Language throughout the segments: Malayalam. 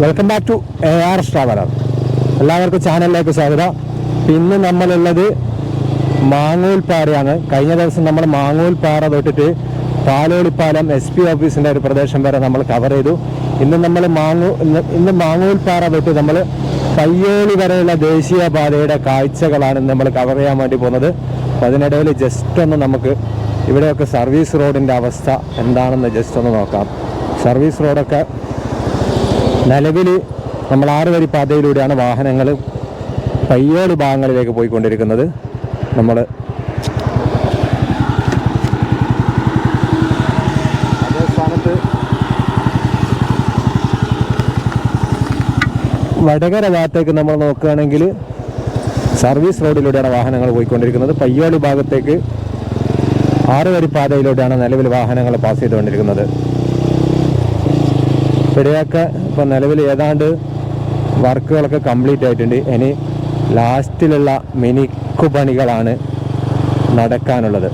Welcome back to A R traveller എല്ലാവർക്കും ചാനലിലേക്ക് സ്വാഗതം. ഇന്ന് നമ്മളുള്ളത് മാങ്ങൂൽപ്പാറയാണ് കഴിഞ്ഞ ദിവസം നമ്മൾ മാങ്ങൂൽപ്പാറ തൊട്ടിട്ട് പാലോളിപ്പാലം എസ് പി ഓഫീസിന്റെ ഒരു പ്രദേശം വരെ നമ്മൾ കവർ ചെയ്തു. ഇന്ന് നമ്മൾ മാങ്ങൂ ഇന്ന് മാങ്ങൂൽപ്പാറ തൊട്ട് നമ്മൾ പയ്യോളി വരെയുള്ള ദേശീയപാതയുടെ കാഴ്ചകളാണ് നമ്മൾ കവർ ചെയ്യാൻ വേണ്ടി പോകുന്നത്. അപ്പോൾ അതിനിടയിൽ ജസ്റ്റ് ഒന്ന് നമുക്ക് ഇവിടെയൊക്കെ സർവീസ് റോഡിന്റെ അവസ്ഥ എന്താണെന്ന് ജസ്റ്റ് ഒന്ന് നോക്കാം. സർവീസ് റോഡൊക്കെ നിലവിൽ നമ്മൾ ആറ് വരി പാതയിലൂടെയാണ് വാഹനങ്ങൾ പയ്യോട് ഭാഗങ്ങളിലേക്ക് പോയിക്കൊണ്ടിരിക്കുന്നത്. നമ്മൾ വടകര ഭാഗത്തേക്ക് നമ്മൾ നോക്കുകയാണെങ്കിൽ സർവീസ് റോഡിലൂടെയാണ് വാഹനങ്ങൾ പോയിക്കൊണ്ടിരിക്കുന്നത്. പയ്യോട് ഭാഗത്തേക്ക് ആറ് വരി പാതയിലൂടെയാണ് നിലവിൽ വാഹനങ്ങൾ പാസ് ചെയ്തുകൊണ്ടിരിക്കുന്നത്. ഇവിടെയൊക്കെ ഇപ്പം നിലവിൽ ഏതാണ്ട് വർക്കുകളൊക്കെ കംപ്ലീറ്റ് ആയിട്ടുണ്ട്. ഇനി ലാസ്റ്റിലുള്ള മിനിക്കു പണികളാണ് നടക്കാനുള്ളത്.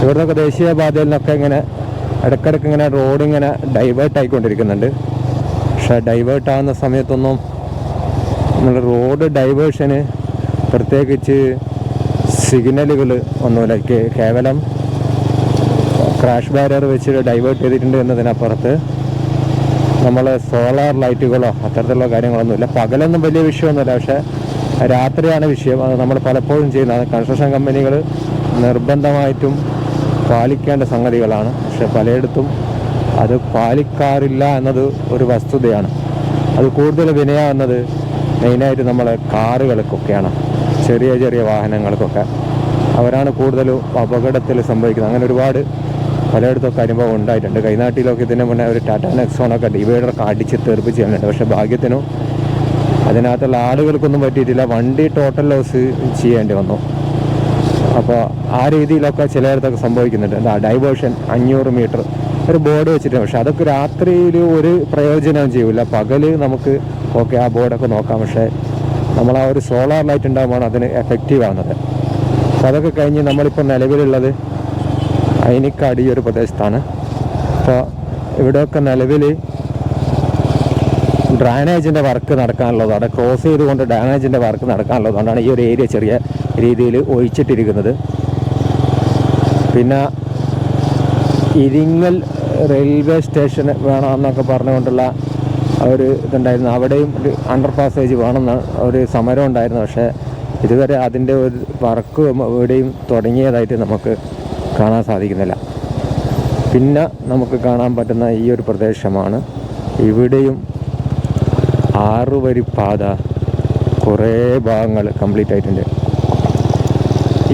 ഇവിടുന്നൊക്കെ ദേശീയപാതയിൽ നിന്നൊക്കെ ഇങ്ങനെ ഇടയ്ക്കിടയ്ക്ക് ഇങ്ങനെ റോഡ് ഇങ്ങനെ ഡൈവേർട്ട് ആയിക്കൊണ്ടിരിക്കുന്നുണ്ട്. പക്ഷേ ഡൈവേർട്ട് ആവുന്ന സമയത്തൊന്നും നമ്മൾ റോഡ് ഡൈവേർഷന് പ്രത്യേകിച്ച് സിഗ്നലുകൾ ഒന്നുമില്ല. കേവലം ക്രാഷ് ബാരിയർ വെച്ച് ഡൈവേർട്ട് ചെയ്തിട്ടുണ്ട് എന്നതിനപ്പുറത്ത് നമ്മൾ സോളാർ ലൈറ്റുകളോ അത്തരത്തിലുള്ള കാര്യങ്ങളൊന്നുമില്ല പകലൊന്നും വലിയ വിഷയമൊന്നുമില്ല. പക്ഷേ രാത്രിയാണ് വിഷയം. അത് നമ്മൾ പലപ്പോഴും ചെയ്യുന്നത്. കൺസ്ട്രക്ഷൻ കമ്പനികൾ നിർബന്ധമായിട്ടും പാലിക്കേണ്ട സംഗതികളാണ്. പക്ഷെ പലയിടത്തും അത് പാലിക്കാറില്ല എന്നത് ഒരു വസ്തുതയാണ്. അത് കൂടുതൽ വിനയാവുന്നത് മെയിനായിട്ട് നമ്മൾ കാറുകൾക്കൊക്കെയാണ്. ചെറിയ ചെറിയ വാഹനങ്ങൾക്കൊക്കെ. അവരാണ് കൂടുതലും അപകടത്തിൽ സംഭവിക്കുന്നത്. അങ്ങനെ ഒരുപാട് പലയിടത്തൊക്കെ അനുഭവം ഉണ്ടായിട്ടുണ്ട്. കൈനാട്ടിലൊക്കെ ഇതിന് മുന്നേ ഒരു ടാറ്റ നെക്സോണൊക്കെ ഡിവൈഡറൊക്കെ അടിച്ച് തെറിപ്പിച്ച് ചെയ്യുന്നുണ്ട്. പക്ഷേ ഭാഗ്യത്തിനും അതിനകത്തുള്ള ആളുകൾക്കൊന്നും പറ്റിയിട്ടില്ല. വണ്ടി ടോട്ടൽ ലോസ് ചെയ്യേണ്ടി വന്നു. അപ്പോൾ ആ രീതിയിലൊക്കെ ചിലയിടത്തൊക്കെ സംഭവിക്കുന്നുണ്ട്. എന്താ ഡൈവേർഷൻ അഞ്ഞൂറ് മീറ്റർ ഒരു ബോർഡ് വെച്ചിട്ടുണ്ട് പക്ഷെ അതൊക്കെ രാത്രിയിൽ ഒരു പ്രയോജനവും ചെയ്യില്ല പകൽ നമുക്ക് ഓക്കെ ആ ബോർഡൊക്കെ നോക്കാം. പക്ഷേ നമ്മൾ ആ ഒരു സോളാർ ലൈറ്റ് ഉണ്ടാകുമ്പോൾ അതിന് എഫക്റ്റീവ് ആവുന്നത്. അപ്പോൾ അതൊക്കെ കഴിഞ്ഞ് നമ്മളിപ്പോൾ നിലവിലുള്ളത് അയിനിക്കാട് ഈ ഒരു പ്രദേശത്താണ്. അപ്പോൾ ഇവിടെയൊക്കെ നിലവിൽ ഡ്രാനേജിന്റെ വർക്ക് നടക്കാനുള്ളതാണ് ക്രോസ് ചെയ്തുകൊണ്ട് ഡ്രാനേജിന്റെ വർക്ക് നടക്കാനുള്ളതുകൊണ്ടാണ് ഈ ഒരു ഏരിയ ചെറിയ രീതിയിൽ ഒഴിച്ചിട്ടിരിക്കുന്നത്. പിന്നെ ഇരിങ്ങൽ റെയിൽവേ സ്റ്റേഷൻ വേണമെന്നൊക്കെ പറഞ്ഞുകൊണ്ടുള്ള ഒരു ഇതുണ്ടായിരുന്നു. അവിടെയും ഒരു അണ്ടർ പാസേജ് വേണമെന്ന് ഒരു സമരം ഉണ്ടായിരുന്നു പക്ഷേ ഇതുവരെ അതിന്റെ ഒരു വർക്ക് ഇവിടെയും തുടങ്ങിയതായിട്ട് നമുക്ക് കാണാൻ സാധിക്കുന്നില്ല. പിന്നെ നമുക്ക് കാണാൻ പറ്റുന്ന ഈ ഒരു പ്രദേശമാണ്. ഇവിടെയും ആറുവരിപ്പാത വരി പാത കുറേ ഭാഗങ്ങൾ കംപ്ലീറ്റ് ആയിട്ടുണ്ട്.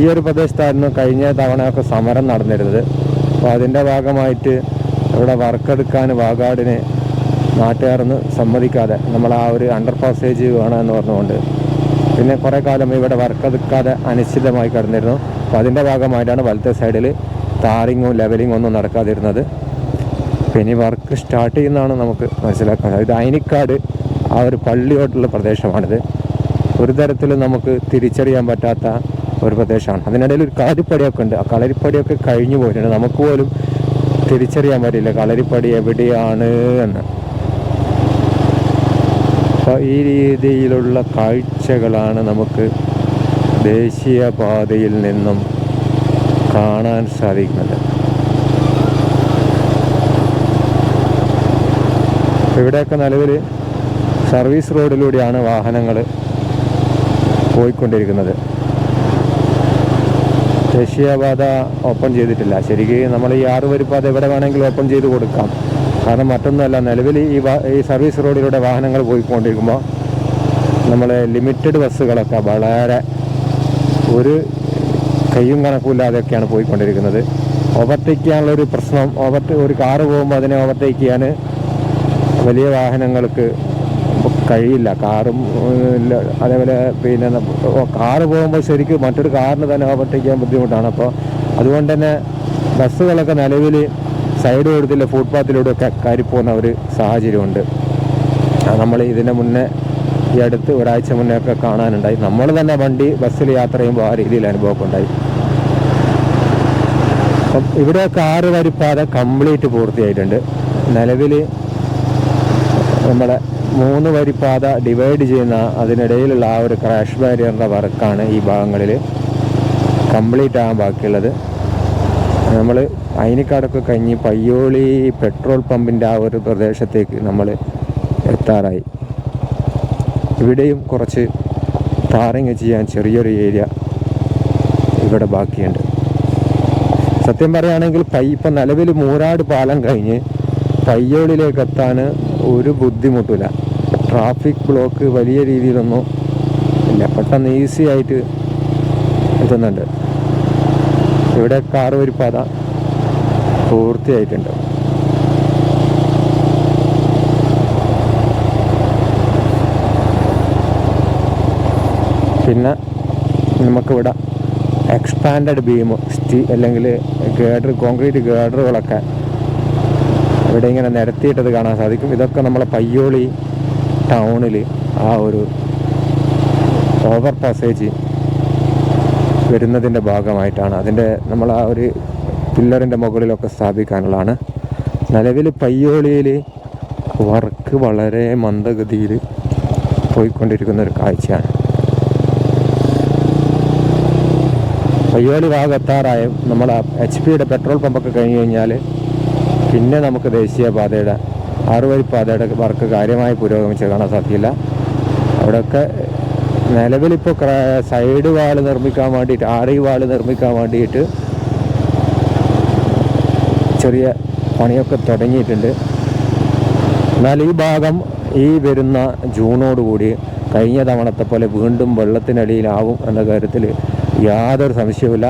ഈ ഒരു പ്രദേശത്തായിരുന്നു കഴിഞ്ഞ തവണയൊക്കെ സമരം നടന്നിരുന്നത്. അപ്പോൾ അതിന്റെ ഭാഗമായിട്ട് ഇവിടെ വർക്കെടുക്കാൻ വാഗാടിന് നാട്ടുകാരൊന്ന് സമ്മതിക്കാതെ നമ്മൾ ആ ഒരു അണ്ടർ പാസേജ് വേണമെന്ന് പറഞ്ഞുകൊണ്ട് പിന്നെ കുറേ കാലം ഇവിടെ വർക്കെടുക്കാതെ അനിശ്ചിതമായി കിടന്നിരുന്നു. അപ്പോൾ അതിന്റെ ഭാഗമായിട്ടാണ് വലത്തെ സൈഡിൽ താറിങ്ങും ലെവലിങ്ങും ഒന്നും നടക്കാതിരുന്നത്. പിന്നെ വർക്ക് സ്റ്റാർട്ട് ചെയ്യുന്നതാണ് നമുക്ക് മനസ്സിലാക്കാൻ ഇത് അയനിക്കാട് ആ ഒരു പള്ളിയോട്ടുള്ള പ്രദേശമാണിത്. ഒരു തരത്തിൽ നമുക്ക് തിരിച്ചറിയാൻ പറ്റാത്ത ഒരു പ്രദേശമാണ്. അതിനിടയിൽ ഒരു കളരിപ്പടിയൊക്കെ ഉണ്ട്. ആ കളരിപ്പടിയൊക്കെ കഴിഞ്ഞു പോയിട്ടുണ്ട്. നമുക്ക് പോലും തിരിച്ചറിയാൻ പറ്റില്ല കളരിപ്പടി എവിടെയാണ് എന്ന്. അപ്പോൾ ഈ രീതിയിലുള്ള കാഴ്ചകളാണ് നമുക്ക് ദേശീയപാതയിൽ നിന്നും കാണാൻ സാധിക്കുന്നത്. ഇവിടെയൊക്കെ നിലവിൽ സർവീസ് റോഡിലൂടെയാണ് വാഹനങ്ങൾ പോയിക്കൊണ്ടിരിക്കുന്നത്. ദേശീയപാത ഓപ്പൺ ചെയ്തിട്ടില്ല. ശരിക്കും നമ്മൾ ഈ ആറ് വരി പാത എവിടെ വേണമെങ്കിലും ഓപ്പൺ ചെയ്ത് കൊടുക്കാം. കാരണം മറ്റൊന്നുമല്ല നിലവിൽ ഈ ഈ സർവീസ് റോഡിലൂടെ വാഹനങ്ങൾ പോയിക്കൊണ്ടിരിക്കുമ്പോൾ നമ്മൾ ലിമിറ്റഡ് ബസ്സുകളൊക്കെ വളരെ ഒരു കയ്യും കണക്കുമില്ലാതെയൊക്കെയാണ് പോയിക്കൊണ്ടിരിക്കുന്നത്. ഓവർടേക്ക് ചെയ്യാനുള്ള ഒരു പ്രശ്നം ഓവർ ഒരു കാറ് പോകുമ്പോൾ അതിനെ ഓവർടേക്ക് ചെയ്യാൻ വലിയ വാഹനങ്ങൾക്ക് കഴിയില്ല. കാറും. അതേപോലെ പിന്നെ കാറ് പോകുമ്പോൾ ശരിക്കും മറ്റൊരു കാറിന് തന്നെ ഓവർടേക്ക് ചെയ്യാൻ ബുദ്ധിമുട്ടാണ്. അപ്പോൾ അതുകൊണ്ട് തന്നെ ബസ്സുകളൊക്കെ നിലവിൽ സൈഡ് കൊടുത്തില്ല ഫുട്പാത്തിലൂടെയൊക്കെ കയറിപ്പോകുന്ന ഒരു സാഹചര്യമുണ്ട്. നമ്മൾ ഇതിന് മുന്നേ ഈ അടുത്ത് ഒരാഴ്ച മുന്നേ ഒക്കെ കാണാനുണ്ടായി. നമ്മൾ തന്നെ വണ്ടി ബസ്സിൽ യാത്ര ചെയ്യുമ്പോൾ ആ രീതിയിൽ അനുഭവമൊക്കെ ഉണ്ടായി അപ്പം ഇവിടെ കാറ് വരിപ്പാത കംപ്ലീറ്റ് പൂർത്തിയായിട്ടുണ്ട്. നിലവിൽ നമ്മളെ മൂന്ന് വരിപ്പാത പാത ഡിവൈഡ് ചെയ്യുന്ന അതിനിടയിലുള്ള ആ ഒരു ക്രാഷ് ബാരിയറിന്റെ വർക്കാണ് ഈ ഭാഗങ്ങളിൽ കംപ്ലീറ്റ് ആകാൻ ബാക്കിയുള്ളത്. നമ്മൾ അയിനിക്കാടൊക്കെ കഴിഞ്ഞ് പയ്യോളി പെട്രോൾ പമ്പിന്റെ ആ ഒരു പ്രദേശത്തേക്ക് നമ്മൾ എത്താറായി. ഇവിടെയും കുറച്ച് ടാറിങ് ചെയ്യാൻ ചെറിയൊരു ഏരിയ ഇവിടെ ബാക്കിയുണ്ട്. സത്യം പറയുകയാണെങ്കിൽ പൈ ഇപ്പം നിലവിൽ മൂരാട് പാലം കഴിഞ്ഞ് പയ്യോളിലേക്ക് എത്താൻ ഒരു ബുദ്ധിമുട്ടില്ല. ട്രാഫിക് ബ്ലോക്ക് വലിയ രീതിയിലൊന്നും ഇല്ല. പെട്ടെന്ന് ഈസി ആയിട്ട് എത്തുന്നുണ്ട്. ഇവിടെ കാർ ഒരു പാത പൂർത്തിയായിട്ടുണ്ട്. പിന്നെ നമുക്കിവിടെ എക്സ്പാൻഡഡ് ബീം സ്റ്റീ അല്ലെങ്കിൽ ഗേഡർ കോൺക്രീറ്റ് ഗേഡറുകളൊക്കെ ഇവിടെ ഇങ്ങനെ നിരത്തിയിട്ടത് കാണാൻ സാധിക്കും. ഇതൊക്കെ നമ്മളെ പയ്യോളി ടൗണിൽ ആ ഒരു ഓവർ പാസേജ് വരുന്നതിന്റെ ഭാഗമായിട്ടാണ്. അതിന്റെ നമ്മൾ ആ ഒരു പില്ലറിന്റെ മുകളിലൊക്കെ സ്ഥാപിക്കാനുള്ളതാണ്. നിലവിൽ പയ്യോളിയിൽ വർക്ക് വളരെ മന്ദഗതിയിൽ പോയിക്കൊണ്ടിരിക്കുന്ന ഒരു കാഴ്ചയാണ്. പയ്യോളി ഭാഗം എത്താറായ നമ്മൾ എച്ച് പിയുടെ പെട്രോൾ പമ്പൊക്കെ കഴിഞ്ഞ് കഴിഞ്ഞാൽ പിന്നെ നമുക്ക് ദേശീയപാതയുടെ ആറുവരി പാതയുടെ വർക്ക് കാര്യമായി പുരോഗമിച്ച് കാണാൻ സാധിക്കില്ല അവിടെയൊക്കെ നിലവിലിപ്പോൾ സൈഡ് വാൾ നിർമ്മിക്കാൻ വേണ്ടിയിട്ട് ആറി വാൾ നിർമ്മിക്കാൻ വേണ്ടിയിട്ട് ചെറിയ പണിയൊക്കെ തുടങ്ങിയിട്ടുണ്ട്. എന്നാൽ ഈ ഭാഗം ഈ വരുന്ന ജൂണോടുകൂടി കഴിഞ്ഞ തവണത്തെ പോലെ വീണ്ടും വെള്ളത്തിനടിയിലാവും എന്ന കാര്യത്തിൽ യാതൊരു സംശയവുമില്ല.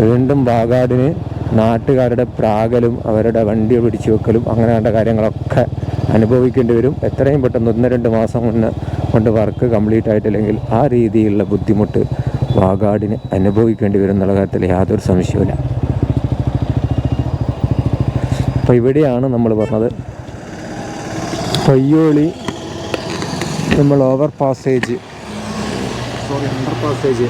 വീണ്ടും വാഗാടിന് നാട്ടുകാരുടെ പ്രാകലും അവരുടെ വണ്ടി പിടിച്ചു വെക്കലും അങ്ങനെയുള്ള കാര്യങ്ങളൊക്കെ അനുഭവിക്കേണ്ടി വരും. എത്രയും പെട്ടെന്ന് ഒന്ന് രണ്ട് മാസം മുന്നേ കൊണ്ട് വർക്ക് കംപ്ലീറ്റ് ആയിട്ടില്ലെങ്കിൽ ആ രീതിയിലുള്ള ബുദ്ധിമുട്ട് വാഗാടിന് അനുഭവിക്കേണ്ടി വരും എന്നുള്ള കാര്യത്തിൽ യാതൊരു സംശയവുമില്ല. അപ്പോൾ ഇവിടെയാണ് നമ്മൾ പറഞ്ഞത് പയ്യോളി നമ്മൾ over passage sorry under passage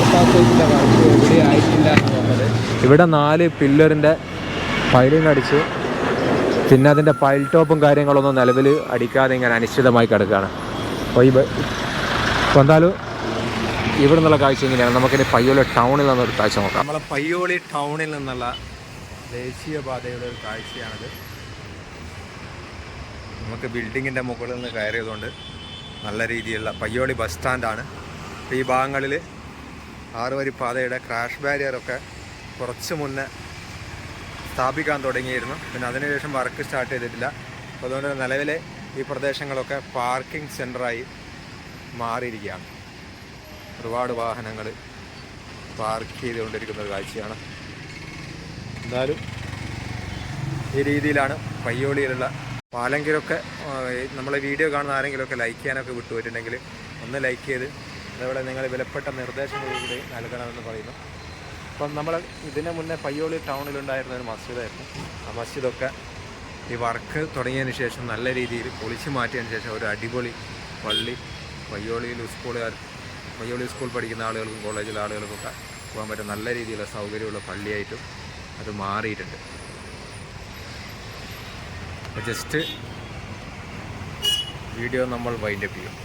under work എവിടെ ആയിട്ടില്ല എന്ന് പറഞ്ഞത്. ഇവിടെ നാല് പില്ലറിന്റെ പൈലിംഗ് അടിച്ചു പിന്നെ അതിന്റെ പൈൽ ടോപ്പും കാര്യങ്ങളൊന്നും നിലവിൽ അടിക്കാതെ ഇങ്ങനെ അനിശ്ചിതമായി കിടക്കുകയാണ്. അപ്പോൾ ഈ വന്നാലും ഇവിടെ നിന്നുള്ള കാഴ്ച ഇങ്ങനെയാണ്. നമുക്കിനി പയ്യോളി ടൗണിൽ നിന്നൊരു കാഴ്ച നോക്കാം. നമ്മളെ പയ്യോളി ടൗണിൽ നിന്നുള്ള ദേശീയപാതയുടെ ഒരു കാഴ്ചയാണിത്. നമുക്ക് ബിൽഡിങ്ങിന്റെ മുകളിൽ നിന്ന് കയറിയതുകൊണ്ട് നല്ല രീതിയിലുള്ള പയ്യോളി ബസ് സ്റ്റാൻഡാണ്. ഈ ഭാഗങ്ങളിൽ ആറുവരി പാതയുടെ ക്രാഷ് ബാരിയറൊക്കെ കുറച്ച് മുന്നേ സ്ഥാപിക്കാൻ തുടങ്ങിയിരുന്നു. പിന്നെ അതിനുശേഷം വർക്ക് സ്റ്റാർട്ട് ചെയ്തിട്ടില്ല. അപ്പോൾ അതുകൊണ്ട് നിലവിലെ ഈ പ്രദേശങ്ങളൊക്കെ പാർക്കിംഗ് സെന്ററായി മാറിയിരിക്കുകയാണ്. ഒരുപാട് വാഹനങ്ങൾ പാർക്ക് ചെയ്തുകൊണ്ടിരിക്കുന്ന ഒരു കാഴ്ചയാണ്. എന്തായാലും ഈ രീതിയിലാണ് പയ്യോളിയിലുള്ള പാലെങ്കിലൊക്കെ നമ്മളെ വീഡിയോ കാണുന്ന ആരെങ്കിലുമൊക്കെ ലൈക്ക് ചെയ്യാനൊക്കെ വിട്ടുപോയിട്ടുണ്ടെങ്കിൽ ഒന്ന് ലൈക്ക് ചെയ്ത് അതേപോലെ നിങ്ങൾ വിലപ്പെട്ട നിർദ്ദേശങ്ങൾ കൂടി നൽകണമെന്ന് പറയുന്നു. അപ്പം നമ്മൾ ഇതിന് മുന്നേ പയ്യോളി ടൗണിലുണ്ടായിരുന്ന ഒരു മസ്ജിദായിരുന്നു. ആ മസ്ജിദൊക്കെ ഈ വർക്ക് തുടങ്ങിയതിന് ശേഷം നല്ല രീതിയിൽ പൊളിച്ചു മാറ്റിയതിന് ശേഷം ഒരു അടിപൊളി പള്ളി പയ്യോളിയിൽ സ്കൂളുകാർ പയ്യോളി സ്കൂൾ പഠിക്കുന്ന ആളുകൾക്കും കോളേജിലെ ആളുകൾക്കൊക്കെ പോകാൻ പറ്റും നല്ല രീതിയിലുള്ള സൗകര്യമുള്ള പള്ളിയായിട്ടും അത് മാറിയിട്ടുണ്ട്. ജസ്റ്റ് വീഡിയോ നമ്മൾ വൈൻഡപ്പ് ചെയ്യും.